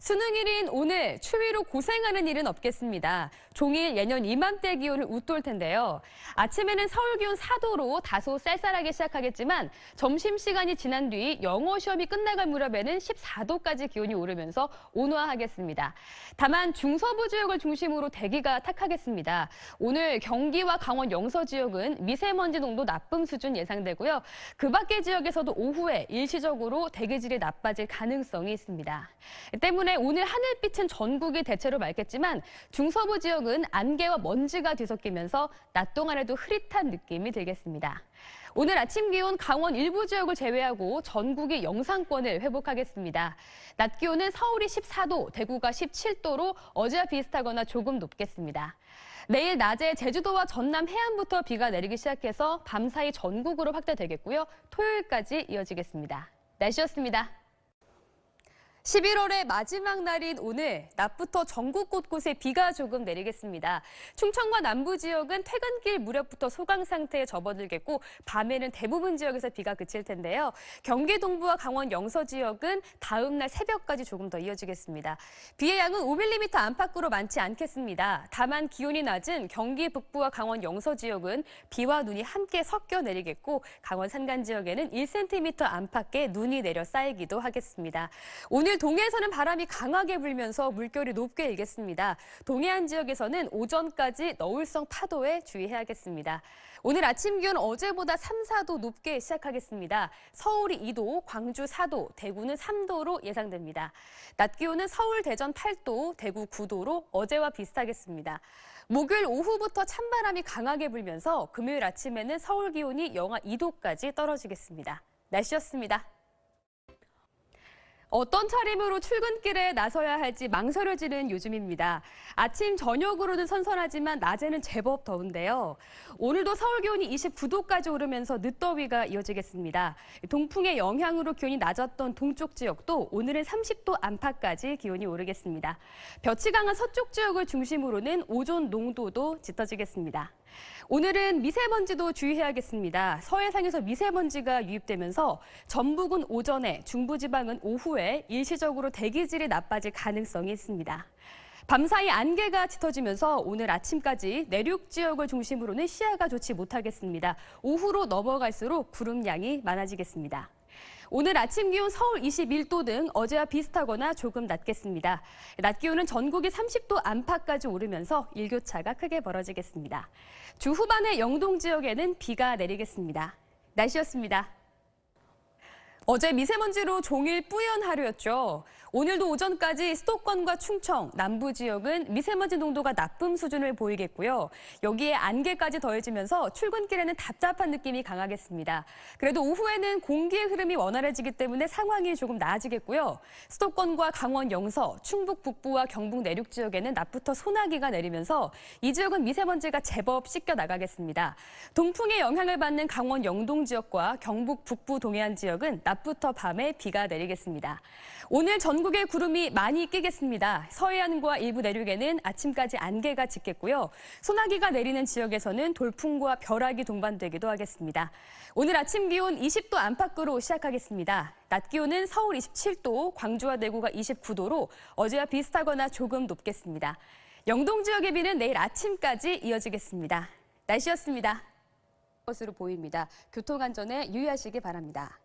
수능일인 오늘 추위로 고생하는 일은 없겠습니다. 종일 예년 이맘때 기온을 웃돌 텐데요. 아침에는 서울 기온 4도로 다소 쌀쌀하게 시작하겠지만 점심시간이 지난 뒤 영어 시험이 끝나갈 무렵에는 14도까지 기온이 오르면서 온화하겠습니다. 다만 중서부 지역을 중심으로 대기가 탁하겠습니다. 오늘 경기와 강원 영서 지역은 미세먼지 농도 나쁨 수준 예상되고요. 그 밖의 지역에서도 오후에 일시적으로 대기질이 나빠질 가능성이 있습니다. 때문에 오늘 하늘빛은 전국이 대체로 맑겠지만 중서부 지역은 안개와 먼지가 뒤섞이면서 낮 동안에도 흐릿한 느낌이 들겠습니다. 오늘 아침 기온 강원 일부 지역을 제외하고 전국이 영상권을 회복하겠습니다. 낮 기온은 서울이 14도, 대구가 17도로 어제와 비슷하거나 조금 높겠습니다. 내일 낮에 제주도와 전남 해안부터 비가 내리기 시작해서 밤사이 전국으로 확대되겠고요. 토요일까지 이어지겠습니다. 날씨였습니다. 11월의 마지막 날인 오늘 낮부터 전국 곳곳에 비가 조금 내리겠습니다. 충청과 남부 지역은 퇴근길 무렵부터 소강 상태에 접어들겠고 밤에는 대부분 지역에서 비가 그칠 텐데요. 경기 동부와 강원 영서 지역은 다음 날 새벽까지 조금 더 이어지겠습니다. 비의 양은 5mm 안팎으로 많지 않겠습니다. 다만 기온이 낮은 경기 북부와 강원 영서 지역은 비와 눈이 함께 섞여 내리겠고 강원 산간 지역에는 1cm 안팎의 눈이 내려 쌓이기도 하겠습니다. 오늘 동해에서는 바람이 강하게 불면서 물결이 높게 일겠습니다. 동해안 지역에서는 오전까지 너울성 파도에 주의해야겠습니다. 오늘 아침 기온 어제보다 3, 4도 높게 시작하겠습니다. 서울이 2도, 광주 4도, 대구는 3도로 예상됩니다. 낮 기온은 서울, 대전 8도, 대구 9도로 어제와 비슷하겠습니다. 목요일 오후부터 찬바람이 강하게 불면서 금요일 아침에는 서울 기온이 영하 2도까지 떨어지겠습니다. 날씨였습니다. 어떤 차림으로 출근길에 나서야 할지 망설여지는 요즘입니다. 아침, 저녁으로는 선선하지만 낮에는 제법 더운데요. 오늘도 서울 기온이 29도까지 오르면서 늦더위가 이어지겠습니다. 동풍의 영향으로 기온이 낮았던 동쪽 지역도 오늘은 30도 안팎까지 기온이 오르겠습니다. 볕이 강한 서쪽 지역을 중심으로는 오존 농도도 짙어지겠습니다. 오늘은 미세먼지도 주의해야겠습니다. 서해상에서 미세먼지가 유입되면서 전북은 오전에, 중부지방은 오후에 일시적으로 대기질이 나빠질 가능성이 있습니다. 밤사이 안개가 짙어지면서 오늘 아침까지 내륙 지역을 중심으로는 시야가 좋지 못하겠습니다. 오후로 넘어갈수록 구름 양이 많아지겠습니다. 오늘 아침 기온 서울 21도 등 어제와 비슷하거나 조금 낮겠습니다. 낮 기온은 전국이 30도 안팎까지 오르면서 일교차가 크게 벌어지겠습니다. 주 후반에 영동 지역에는 비가 내리겠습니다. 날씨였습니다. 어제 미세먼지로 종일 뿌연 하루였죠. 오늘도 오전까지 수도권과 충청, 남부 지역은 미세먼지 농도가 나쁨 수준을 보이겠고요. 여기에 안개까지 더해지면서 출근길에는 답답한 느낌이 강하겠습니다. 그래도 오후에는 공기의 흐름이 원활해지기 때문에 상황이 조금 나아지겠고요. 수도권과 강원 영서, 충북 북부와 경북 내륙 지역에는 낮부터 소나기가 내리면서 이 지역은 미세먼지가 제법 씻겨 나가겠습니다. 동풍의 영향을 받는 강원 영동 지역과 경북 북부 동해안 지역은 낮부터 밤에 비가 내리겠습니다. 오늘 전 국에 구름이 많이 끼겠습니다. 서해안과 일부 내륙에는 아침까지 안개가 짙겠고요. 소나기가 내리는 지역에서는 돌풍과 벼락이 동반되기도 하겠습니다. 오늘 아침 기온 20도 안팎으로 시작하겠습니다. 낮 기온은 서울 27도, 광주와 대구가 29도로 어제와 비슷하거나 조금 높겠습니다. 영동 지역의 비는 내일 아침까지 이어지겠습니다. 날씨였습니다. 것으로 보입니다. 교통 안전에 유의하시기 바랍니다.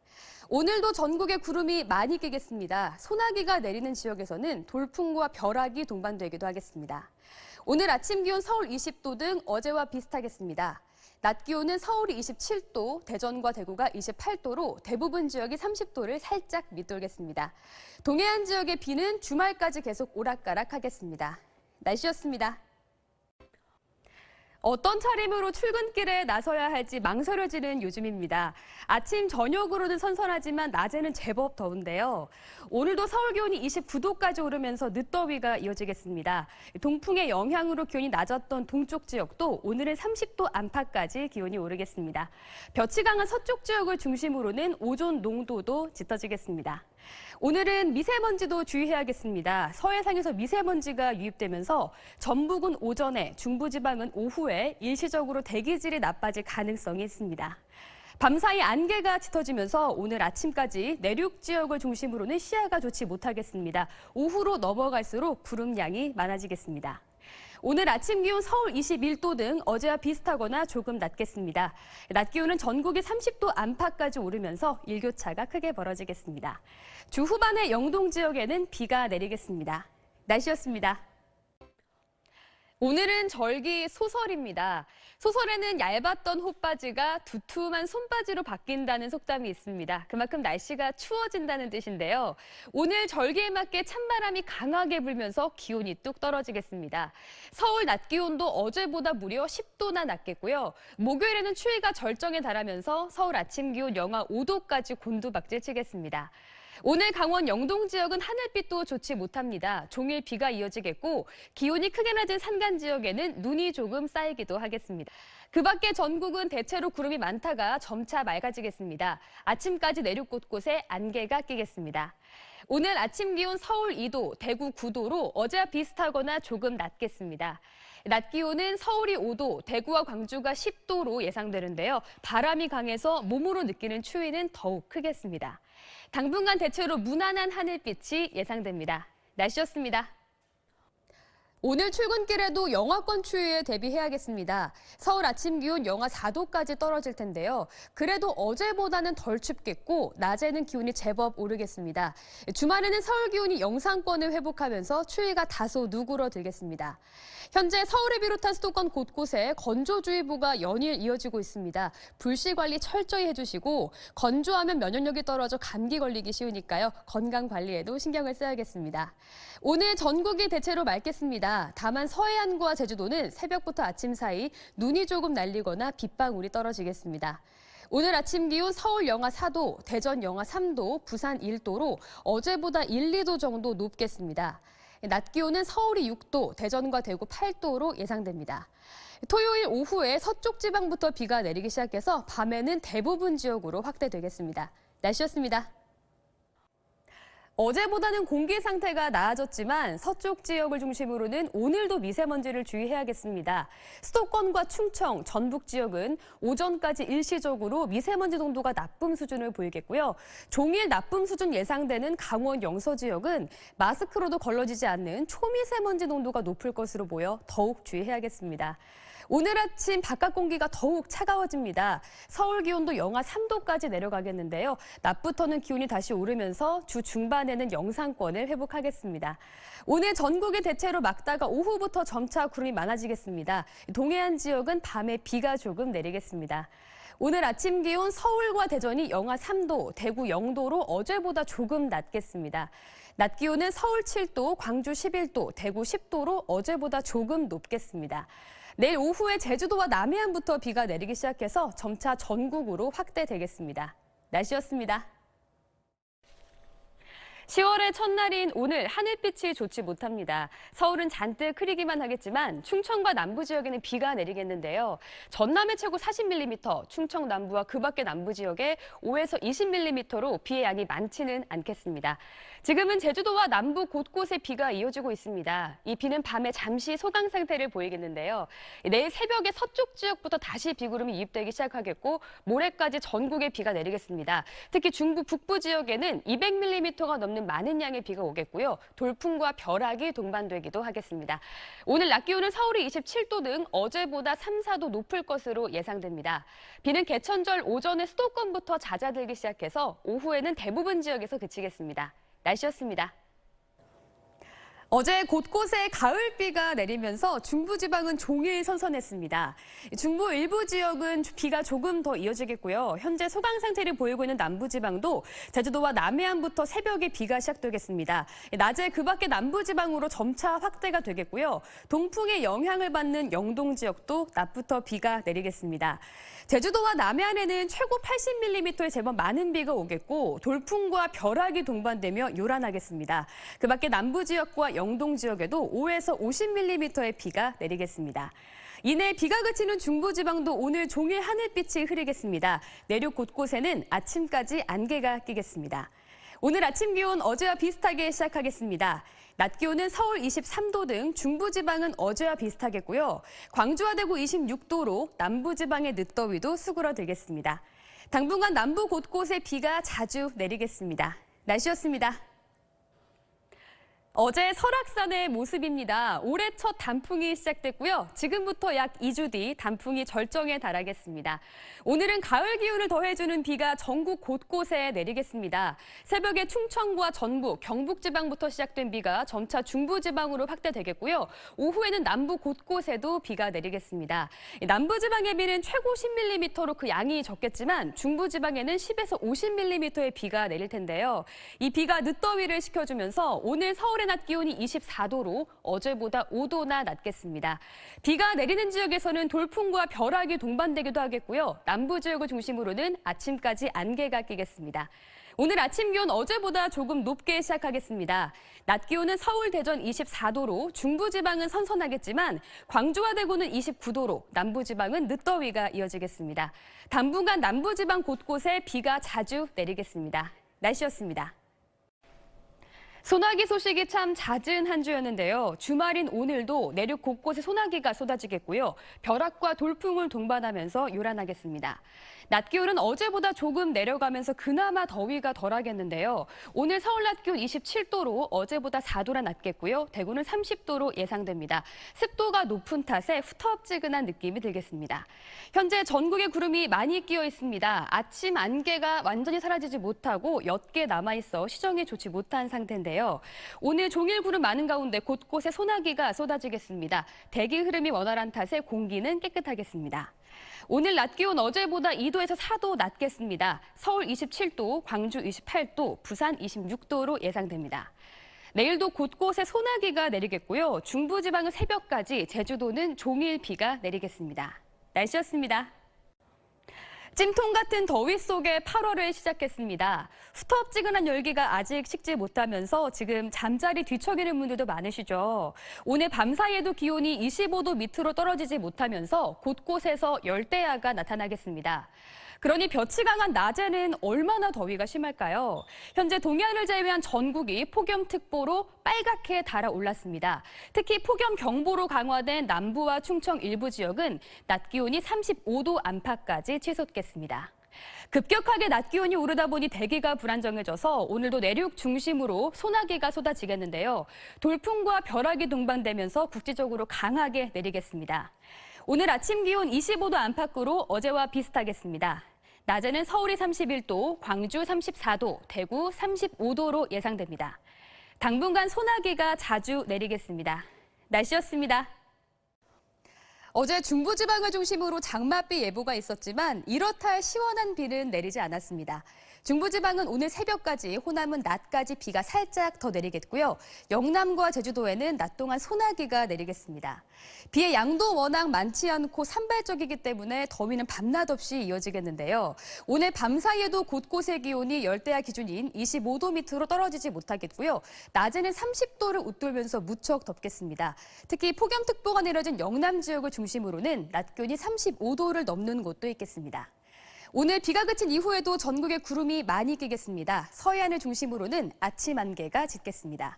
오늘도 전국에 구름이 많이 끼겠습니다. 소나기가 내리는 지역에서는 돌풍과 벼락이 동반되기도 하겠습니다. 오늘 아침 기온 서울 20도 등 어제와 비슷하겠습니다. 낮 기온은 서울이 27도, 대전과 대구가 28도로 대부분 지역이 30도를 살짝 밑돌겠습니다. 동해안 지역의 비는 주말까지 계속 오락가락하겠습니다. 날씨였습니다. 어떤 차림으로 출근길에 나서야 할지 망설여지는 요즘입니다. 아침, 저녁으로는 선선하지만 낮에는 제법 더운데요. 오늘도 서울 기온이 29도까지 오르면서 늦더위가 이어지겠습니다. 동풍의 영향으로 기온이 낮았던 동쪽 지역도 오늘은 30도 안팎까지 기온이 오르겠습니다. 볕이 강한 서쪽 지역을 중심으로는 오존 농도도 짙어지겠습니다. 오늘은 미세먼지도 주의해야겠습니다. 서해상에서 미세먼지가 유입되면서 전북은 오전에, 중부지방은 오후에 일시적으로 대기질이 나빠질 가능성이 있습니다. 밤사이 안개가 짙어지면서 오늘 아침까지 내륙 지역을 중심으로는 시야가 좋지 못하겠습니다. 오후로 넘어갈수록 구름 양이 많아지겠습니다. 오늘 아침 기온 서울 21도 등 어제와 비슷하거나 조금 낮겠습니다. 낮 기온은 전국이 30도 안팎까지 오르면서 일교차가 크게 벌어지겠습니다. 주 후반에 영동 지역에는 비가 내리겠습니다. 날씨였습니다. 오늘은 절기 소설입니다. 소설에는 얇았던 호바지가 두툼한 손바지로 바뀐다는 속담이 있습니다. 그만큼 날씨가 추워진다는 뜻인데요. 오늘 절기에 맞게 찬바람이 강하게 불면서 기온이 뚝 떨어지겠습니다. 서울 낮 기온도 어제보다 무려 10도나 낮겠고요. 목요일에는 추위가 절정에 달하면서 서울 아침 기온 영하 5도까지 곤두박질 치겠습니다. 오늘 강원 영동 지역은 하늘빛도 좋지 못합니다. 종일 비가 이어지겠고 기온이 크게 낮은 산간 지역에는 눈이 조금 쌓이기도 하겠습니다. 그 밖에 전국은 대체로 구름이 많다가 점차 맑아지겠습니다. 아침까지 내륙 곳곳에 안개가 끼겠습니다. 오늘 아침 기온 서울 2도, 대구 9도로 어제와 비슷하거나 조금 낮겠습니다. 낮 기온은 서울이 5도, 대구와 광주가 10도로 예상되는데요. 바람이 강해서 몸으로 느끼는 추위는 더욱 크겠습니다. 당분간 대체로 무난한 하늘빛이 예상됩니다. 날씨였습니다. 오늘 출근길에도 영하권 추위에 대비해야겠습니다. 서울 아침 기온 영하 4도까지 떨어질 텐데요. 그래도 어제보다는 덜 춥겠고 낮에는 기온이 제법 오르겠습니다. 주말에는 서울 기온이 영상권을 회복하면서 추위가 다소 누그러들겠습니다. 현재 서울을 비롯한 수도권 곳곳에 건조주의보가 연일 이어지고 있습니다. 불씨 관리 철저히 해주시고 건조하면 면역력이 떨어져 감기 걸리기 쉬우니까요. 건강 관리에도 신경을 써야겠습니다. 오늘 전국이 대체로 맑겠습니다. 다만 서해안과 제주도는 새벽부터 아침 사이 눈이 조금 날리거나 빗방울이 떨어지겠습니다. 오늘 아침 기온 서울 영하 4도, 대전 영하 3도, 부산 1도로 어제보다 1, 2도 정도 높겠습니다. 낮 기온은 서울이 6도, 대전과 대구 8도로 예상됩니다. 토요일 오후에 서쪽 지방부터 비가 내리기 시작해서 밤에는 대부분 지역으로 확대되겠습니다. 날씨였습니다. 어제보다는 공기 상태가 나아졌지만 서쪽 지역을 중심으로는 오늘도 미세먼지를 주의해야겠습니다. 수도권과 충청, 전북 지역은 오전까지 일시적으로 미세먼지 농도가 나쁨 수준을 보이겠고요. 종일 나쁨 수준 예상되는 강원 영서 지역은 마스크로도 걸러지지 않는 초미세먼지 농도가 높을 것으로 보여 더욱 주의해야겠습니다. 오늘 아침 바깥 공기가 더욱 차가워집니다. 서울 기온도 영하 3도까지 내려가겠는데요. 낮부터는 기온이 다시 오르면서 주 중반에는 영상권을 회복하겠습니다. 오늘 전국이 대체로 막다가 오후부터 점차 구름이 많아지겠습니다. 동해안 지역은 밤에 비가 조금 내리겠습니다. 오늘 아침 기온 서울과 대전이 영하 3도, 대구 0도로 어제보다 조금 낮겠습니다. 낮 기온은 서울 7도, 광주 11도, 대구 10도로 어제보다 조금 높겠습니다. 내일 오후에 제주도와 남해안부터 비가 내리기 시작해서 점차 전국으로 확대되겠습니다. 날씨였습니다. 10월의 첫날인 오늘 하늘빛이 좋지 못합니다. 서울은 잔뜩 흐리기만 하겠지만 충청과 남부 지역에는 비가 내리겠는데요. 전남의 최고 40mm, 충청 남부와 그 밖의 남부 지역에 5에서 20mm로 비의 양이 많지는 않겠습니다. 지금은 제주도와 남부 곳곳에 비가 이어지고 있습니다. 이 비는 밤에 잠시 소강 상태를 보이겠는데요. 내일 새벽에 서쪽 지역부터 다시 비구름이 이입되기 시작하겠고 모레까지 전국에 비가 내리겠습니다. 특히 중부 북부 지역에는 200mm가 넘는 많은 양의 비가 오겠고요. 돌풍과 벼락이 동반되기도 하겠습니다. 오늘 낮 기온은 서울이 27도 등 어제보다 3, 4도 높을 것으로 예상됩니다. 비는 개천절 오전에 수도권부터 잦아들기 시작해서 오후에는 대부분 지역에서 그치겠습니다. 날씨였습니다. 어제 곳곳에 가을비가 내리면서 중부지방은 종일 선선했습니다. 중부 일부 지역은 비가 조금 더 이어지겠고요. 현재 소강 상태를 보이고 있는 남부지방도 제주도와 남해안부터 새벽에 비가 시작되겠습니다. 낮에 그 밖에 남부지방으로 점차 확대가 되겠고요. 동풍의 영향을 받는 영동 지역도 낮부터 비가 내리겠습니다. 제주도와 남해안에는 최고 80mm의 제법 많은 비가 오겠고 돌풍과 벼락이 동반되며 요란하겠습니다. 그 밖에 남부 지역과 영동 지역에도 5에서 50mm의 비가 내리겠습니다. 이내 비가 그치는 중부지방도 오늘 종일 하늘빛이 흐리겠습니다. 내륙 곳곳에는 아침까지 안개가 끼겠습니다. 오늘 아침 기온 어제와 비슷하게 시작하겠습니다. 낮 기온은 서울 23도 등 중부지방은 어제와 비슷하겠고요. 광주와 대구 26도로 남부지방의 늦더위도 수그러들겠습니다. 당분간 남부 곳곳에 비가 자주 내리겠습니다. 날씨였습니다. 어제 설악산의 모습입니다. 올해 첫 단풍이 시작됐고요. 지금부터 약 2주 뒤 단풍이 절정에 달하겠습니다. 오늘은 가을 기운을 더해주는 비가 전국 곳곳에 내리겠습니다. 새벽에 충청과 전북, 경북 지방부터 시작된 비가 점차 중부 지방으로 확대되겠고요. 오후에는 남부 곳곳에도 비가 내리겠습니다. 남부 지방의 비는 최고 10mm로 그 양이 적겠지만 중부 지방에는 10에서 50mm의 비가 내릴 텐데요. 이 비가 늦더위를 식혀주면서 오늘 서울 의 낮 기온이 24도로 어제보다 5도나 낮겠습니다. 비가 내리는 지역에서는 돌풍과 벼락이 동반되기도 하겠고요. 남부 지역을 중심으로는 아침까지 안개가 끼겠습니다. 오늘 아침 기온 어제보다 조금 높게 시작하겠습니다. 낮 기온은 서울, 대전 24도로 중부지방은 선선하겠지만 광주와 대구는 29도로 남부지방은 늦더위가 이어지겠습니다. 당분간 남부지방 곳곳에 비가 자주 내리겠습니다. 날씨였습니다. 소나기 소식이 참 잦은 한 주였는데요. 주말인 오늘도 내륙 곳곳에 소나기가 쏟아지겠고요. 벼락과 돌풍을 동반하면서 요란하겠습니다. 낮 기온은 어제보다 조금 내려가면서 그나마 더위가 덜하겠는데요. 오늘 서울 낮 기온 27도로 어제보다 4도나 낮겠고요. 대구는 30도로 예상됩니다. 습도가 높은 탓에 후텁지근한 느낌이 들겠습니다. 현재 전국에 구름이 많이 끼어 있습니다. 아침 안개가 완전히 사라지지 못하고 옅게 남아 있어 시정에 좋지 못한 상태인데요. 오늘 종일 구름 많은 가운데 곳곳에 소나기가 쏟아지겠습니다. 대기 흐름이 원활한 탓에 공기는 깨끗하겠습니다. 오늘 낮 기온 어제보다 2도에서 4도 낮겠습니다. 서울 27도, 광주 28도, 부산 26도로 예상됩니다. 내일도 곳곳에 소나기가 내리겠고요. 중부지방은 새벽까지, 제주도는 종일 비가 내리겠습니다. 날씨였습니다. 찜통 같은 더위 속에 8월을 시작했습니다. 후텁지근한 열기가 아직 식지 못하면서 지금 잠자리 뒤척이는 분들도 많으시죠. 오늘 밤 사이에도 기온이 25도 밑으로 떨어지지 못하면서 곳곳에서 열대야가 나타나겠습니다. 그러니 볕이 강한 낮에는 얼마나 더위가 심할까요? 현재 동해안을 제외한 전국이 폭염특보로 빨갛게 달아올랐습니다. 특히 폭염경보로 강화된 남부와 충청 일부 지역은 낮 기온이 35도 안팎까지 치솟겠습니다. 급격하게 낮 기온이 오르다 보니 대기가 불안정해져서 오늘도 내륙 중심으로 소나기가 쏟아지겠는데요. 돌풍과 벼락이 동반되면서 국지적으로 강하게 내리겠습니다. 오늘 아침 기온 25도 안팎으로 어제와 비슷하겠습니다. 낮에는 서울이 31도, 광주 34도, 대구 35도로 예상됩니다. 당분간 소나기가 자주 내리겠습니다. 날씨였습니다. 어제 중부지방을 중심으로 장맛비 예보가 있었지만 이렇다 할 시원한 비는 내리지 않았습니다. 중부지방은 오늘 새벽까지, 호남은 낮까지 비가 살짝 더 내리겠고요. 영남과 제주도에는 낮 동안 소나기가 내리겠습니다. 비의 양도 워낙 많지 않고 산발적이기 때문에 더위는 밤낮 없이 이어지겠는데요. 오늘 밤 사이에도 곳곳의 기온이 열대야 기준인 25도 밑으로 떨어지지 못하겠고요. 낮에는 30도를 웃돌면서 무척 덥겠습니다. 특히 폭염특보가 내려진 영남 지역을 중심으로는 낮 기온이 35도를 넘는 곳도 있겠습니다. 오늘 비가 그친 이후에도 전국에 구름이 많이 끼겠습니다. 서해안을 중심으로는 아침 안개가 짙겠습니다.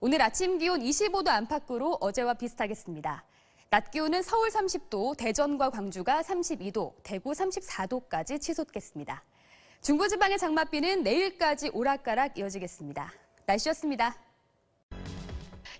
오늘 아침 기온 25도 안팎으로 어제와 비슷하겠습니다. 낮 기온은 서울 30도, 대전과 광주가 32도, 대구 34도까지 치솟겠습니다. 중부지방의 장맛비는 내일까지 오락가락 이어지겠습니다. 날씨였습니다.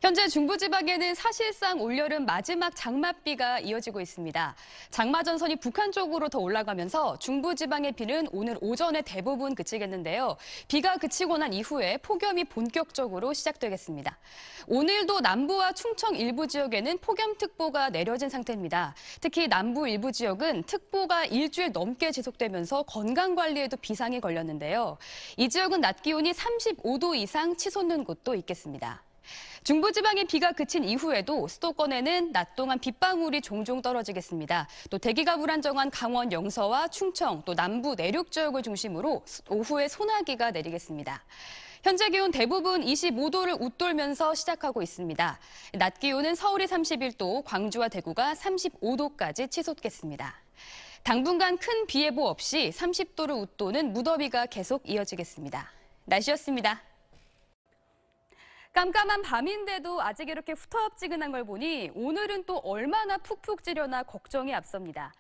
현재 중부지방에는 사실상 올여름 마지막 장맛비가 이어지고 있습니다. 장마 전선이 북한 쪽으로 더 올라가면서 중부지방의 비는 오늘 오전에 대부분 그치겠는데요. 비가 그치고 난 이후에 폭염이 본격적으로 시작되겠습니다. 오늘도 남부와 충청 일부 지역에는 폭염특보가 내려진 상태입니다. 특히 남부 일부 지역은 특보가 일주일 넘게 지속되면서 건강관리에도 비상이 걸렸는데요. 이 지역은 낮 기온이 35도 이상 치솟는 곳도 있겠습니다. 중부지방의 비가 그친 이후에도 수도권에는 낮 동안 빗방울이 종종 떨어지겠습니다. 또 대기가 불안정한 강원 영서와 충청, 또 남부 내륙 지역을 중심으로 오후에 소나기가 내리겠습니다. 현재 기온 대부분 25도를 웃돌면서 시작하고 있습니다. 낮 기온은 서울이 31도, 광주와 대구가 35도까지 치솟겠습니다. 당분간 큰 비 예보 없이 30도를 웃도는 무더위가 계속 이어지겠습니다. 날씨였습니다. 깜깜한 밤인데도 아직 이렇게 후텁지근한 걸 보니 오늘은 또 얼마나 푹푹 찌려나 걱정이 앞섭니다.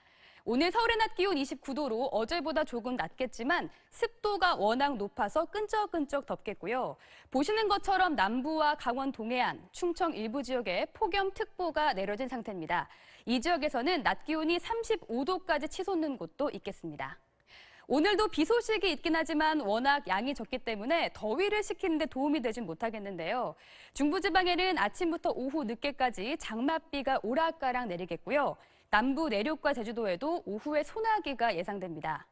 오늘 서울의 낮 기온 29도로 어제보다 조금 낮겠지만 습도가 워낙 높아서 끈적끈적 덥겠고요. 보시는 것처럼 남부와 강원 동해안, 충청 일부 지역에 폭염특보가 내려진 상태입니다. 이 지역에서는 낮 기온이 35도까지 치솟는 곳도 있겠습니다. 오늘도 비 소식이 있긴 하지만 워낙 양이 적기 때문에 더위를 식히는데 도움이 되진 못하겠는데요. 중부지방에는 아침부터 오후 늦게까지 장맛비가 오락가락 내리겠고요. 남부 내륙과 제주도에도 오후에 소나기가 예상됩니다.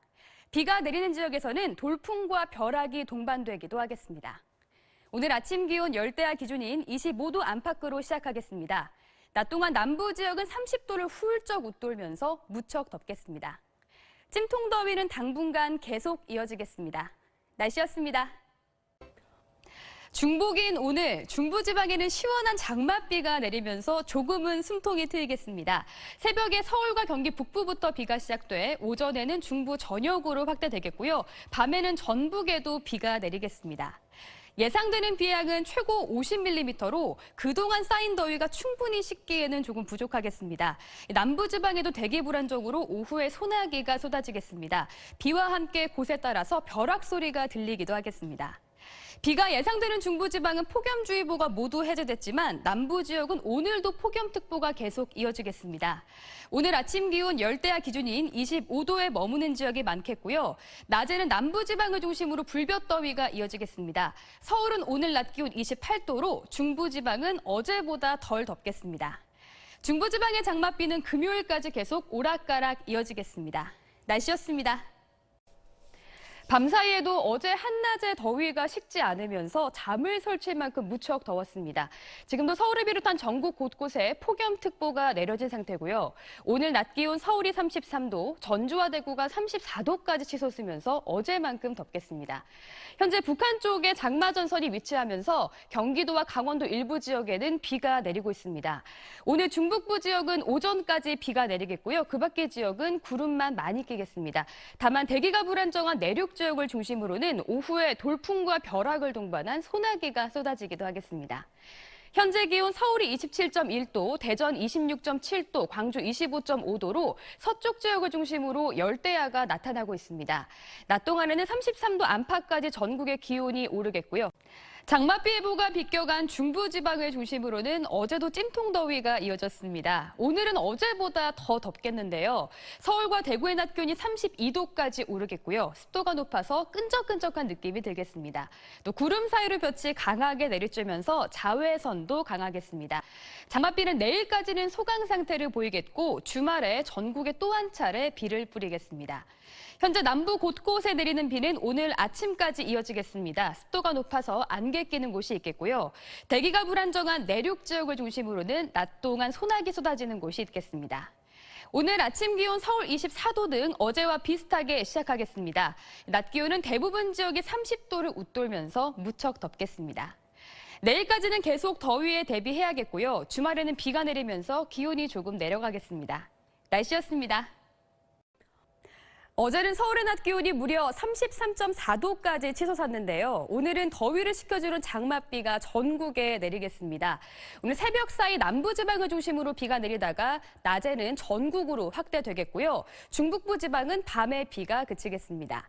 비가 내리는 지역에서는 돌풍과 벼락이 동반되기도 하겠습니다. 오늘 아침 기온 열대야 기준인 25도 안팎으로 시작하겠습니다. 낮 동안 남부 지역은 30도를 훌쩍 웃돌면서 무척 덥겠습니다. 찜통더위는 당분간 계속 이어지겠습니다. 날씨였습니다. 중복인 오늘 중부지방에는 시원한 장맛비가 내리면서 조금은 숨통이 트이겠습니다. 새벽에 서울과 경기 북부부터 비가 시작돼 오전에는 중부 전역으로 확대되겠고요. 밤에는 전북에도 비가 내리겠습니다. 예상되는 비양은 최고 50mm로 그동안 쌓인 더위가 충분히 식기에는 조금 부족하겠습니다. 남부지방에도 대기 불안정으로 오후에 소나기가 쏟아지겠습니다. 비와 함께 곳에 따라서 벼락 소리가 들리기도 하겠습니다. 비가 예상되는 중부지방은 폭염주의보가 모두 해제됐지만 남부 지역은 오늘도 폭염특보가 계속 이어지겠습니다. 오늘 아침 기온 열대야 기준인 25도에 머무는 지역이 많겠고요. 낮에는 남부지방을 중심으로 불볕더위가 이어지겠습니다. 서울은 오늘 낮 기온 28도로 중부지방은 어제보다 덜 덥겠습니다. 중부지방의 장맛비는 금요일까지 계속 오락가락 이어지겠습니다. 날씨였습니다. 밤사이에도 어제 한낮의 더위가 식지 않으면서 잠을 설칠 만큼 무척 더웠습니다. 지금도 서울을 비롯한 전국 곳곳에 폭염특보가 내려진 상태고요. 오늘 낮 기온 서울이 33도, 전주와 대구가 34도까지 치솟으면서 어제만큼 덥겠습니다. 현재 북한 쪽에 장마전선이 위치하면서 경기도와 강원도 일부 지역에는 비가 내리고 있습니다. 오늘 중북부 지역은 오전까지 비가 내리겠고요. 그 밖의 지역은 구름만 많이 끼겠습니다. 다만 대기가 불안정한 내륙 지역 을 중심으로는 오후에 돌풍과 벼락을 동반한 소나기가 쏟아지기도 하겠습니다. 현재 기온 서울이 27.1도, 대전 26.7도, 광주 25.5도로 서쪽 지역을 중심으로 열대야가 나타나고 있습니다. 낮 동안에는 33도 안팎까지 전국의 기온이 오르겠고요. 장맛비 예보가 비껴간 중부지방을 중심으로는 어제도 찜통 더위가 이어졌습니다. 오늘은 어제보다 더 덥겠는데요. 서울과 대구의 낮 기온이 32도까지 오르겠고요. 습도가 높아서 끈적끈적한 느낌이 들겠습니다. 또 구름 사이로 볕이 강하게 내리쬐면서 자외선 도 강하겠습니다. 장맛비는 내일까지는 소강 상태를 보이겠고 주말에 전국에 또 한 차례 비를 뿌리겠습니다. 현재 남부 곳곳에 내리는 비는 오늘 아침까지 이어지겠습니다. 습도가 높아서 안개 끼는 곳이 있겠고요. 대기가 불안정한 내륙 지역을 중심으로는 낮 동안 소나기 쏟아지는 곳이 있겠습니다. 오늘 아침 기온 서울 24도 등 어제와 비슷하게 시작하겠습니다. 낮 기온은 대부분 지역이 30도를 웃돌면서 무척 덥겠습니다. 내일까지는 계속 더위에 대비해야겠고요. 주말에는 비가 내리면서 기온이 조금 내려가겠습니다. 날씨였습니다. 어제는 서울의 낮 기온이 무려 33.4도까지 치솟았는데요. 오늘은 더위를 식혀주는 장맛비가 전국에 내리겠습니다. 오늘 새벽 사이 남부지방을 중심으로 비가 내리다가 낮에는 전국으로 확대되겠고요. 중북부 지방은 밤에 비가 그치겠습니다.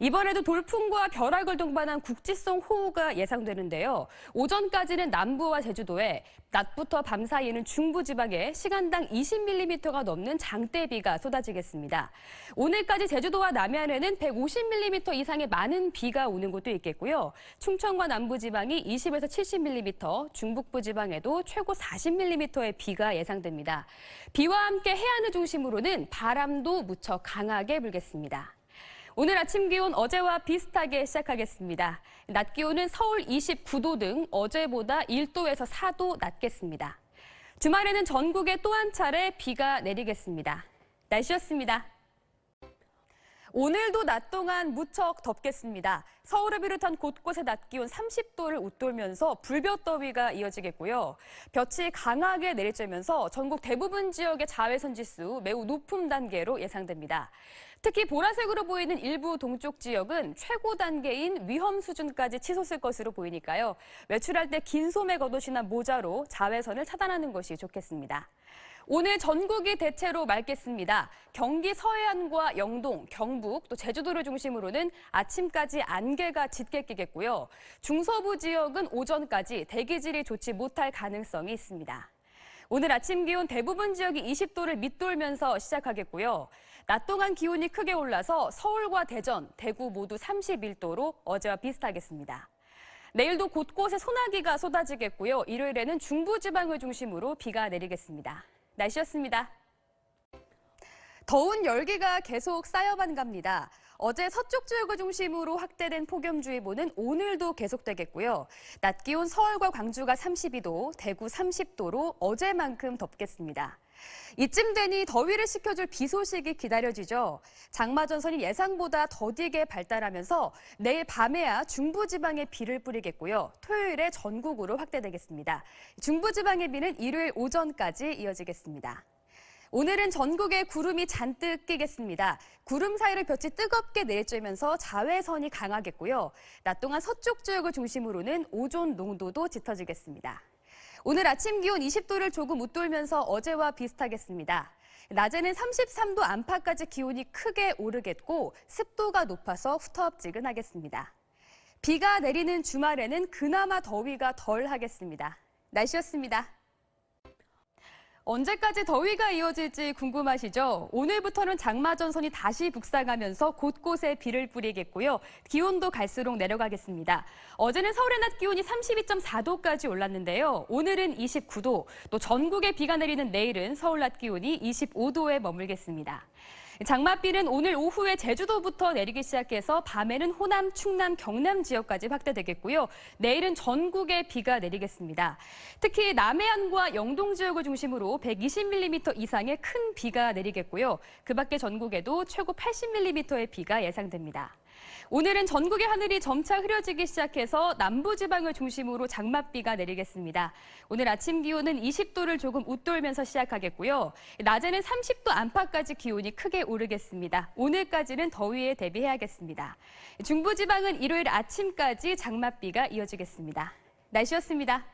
이번에도 돌풍과 벼락을 동반한 국지성 호우가 예상되는데요. 오전까지는 남부와 제주도에 낮부터 밤 사이에는 중부 지방에 시간당 20mm가 넘는 장대비가 쏟아지겠습니다. 오늘까지 제주도와 남해안에는 150mm 이상의 많은 비가 오는 곳도 있겠고요. 충청과 남부 지방이 20에서 70mm, 중북부 지방에도 최고 40mm의 비가 예상됩니다. 비와 함께 해안을 중심으로는 바람도 무척 강하게 불겠습니다. 오늘 아침 기온 어제와 비슷하게 시작하겠습니다. 낮 기온은 서울 29도 등 어제보다 1도에서 4도 낮겠습니다. 주말에는 전국에 또 한 차례 비가 내리겠습니다. 날씨였습니다. 오늘도 낮 동안 무척 덥겠습니다. 서울을 비롯한 곳곳의 낮 기온 30도를 웃돌면서 불볕더위가 이어지겠고요. 볕이 강하게 내리쬐면서 전국 대부분 지역의 자외선 지수 매우 높은 단계로 예상됩니다. 특히 보라색으로 보이는 일부 동쪽 지역은 최고 단계인 위험 수준까지 치솟을 것으로 보이니까요. 외출할 때 긴 소매 겉옷이나 모자로 자외선을 차단하는 것이 좋겠습니다. 오늘 전국이 대체로 맑겠습니다. 경기 서해안과 영동, 경북, 또 제주도를 중심으로는 아침까지 안개가 짙게 끼겠고요. 중서부 지역은 오전까지 대기질이 좋지 못할 가능성이 있습니다. 오늘 아침 기온 대부분 지역이 20도를 밑돌면서 시작하겠고요. 낮 동안 기온이 크게 올라서 서울과 대전, 대구 모두 31도로 어제와 비슷하겠습니다. 내일도 곳곳에 소나기가 쏟아지겠고요. 일요일에는 중부지방을 중심으로 비가 내리겠습니다. 날씨였습니다. 더운 열기가 계속 쌓여만 갑니다. 어제 서쪽 지역을 중심으로 확대된 폭염주의보는 오늘도 계속되겠고요. 낮 기온 서울과 광주가 32도, 대구 30도로 어제만큼 덥겠습니다. 이쯤 되니 더위를 식혀줄 비 소식이 기다려지죠. 장마 전선이 예상보다 더디게 발달하면서 내일 밤에야 중부지방에 비를 뿌리겠고요. 토요일에 전국으로 확대되겠습니다. 중부지방의 비는 일요일 오전까지 이어지겠습니다. 오늘은 전국에 구름이 잔뜩 끼겠습니다. 구름 사이를 볕이 뜨겁게 내리쬐면서 자외선이 강하겠고요. 낮 동안 서쪽 지역을 중심으로는 오존 농도도 짙어지겠습니다. 오늘 아침 기온 20도를 조금 웃돌면서 어제와 비슷하겠습니다. 낮에는 33도 안팎까지 기온이 크게 오르겠고 습도가 높아서 후텁지근하겠습니다. 비가 내리는 주말에는 그나마 더위가 덜 하겠습니다. 날씨였습니다. 언제까지 더위가 이어질지 궁금하시죠? 오늘부터는 장마 전선이 다시 북상하면서 곳곳에 비를 뿌리겠고요. 기온도 갈수록 내려가겠습니다. 어제는 서울의 낮 기온이 32.4도까지 올랐는데요. 오늘은 29도, 또 전국에 비가 내리는 내일은 서울 낮 기온이 25도에 머물겠습니다. 장맛비는 오늘 오후에 제주도부터 내리기 시작해서 밤에는 호남, 충남, 경남 지역까지 확대되겠고요. 내일은 전국에 비가 내리겠습니다. 특히 남해안과 영동 지역을 중심으로 120mm 이상의 큰 비가 내리겠고요. 그 밖에 전국에도 최고 80mm의 비가 예상됩니다. 오늘은 전국의 하늘이 점차 흐려지기 시작해서 남부지방을 중심으로 장맛비가 내리겠습니다. 오늘 아침 기온은 20도를 조금 웃돌면서 시작하겠고요. 낮에는 30도 안팎까지 기온이 크게 오르겠습니다. 오늘까지는 더위에 대비해야겠습니다. 중부지방은 일요일 아침까지 장맛비가 이어지겠습니다. 날씨였습니다.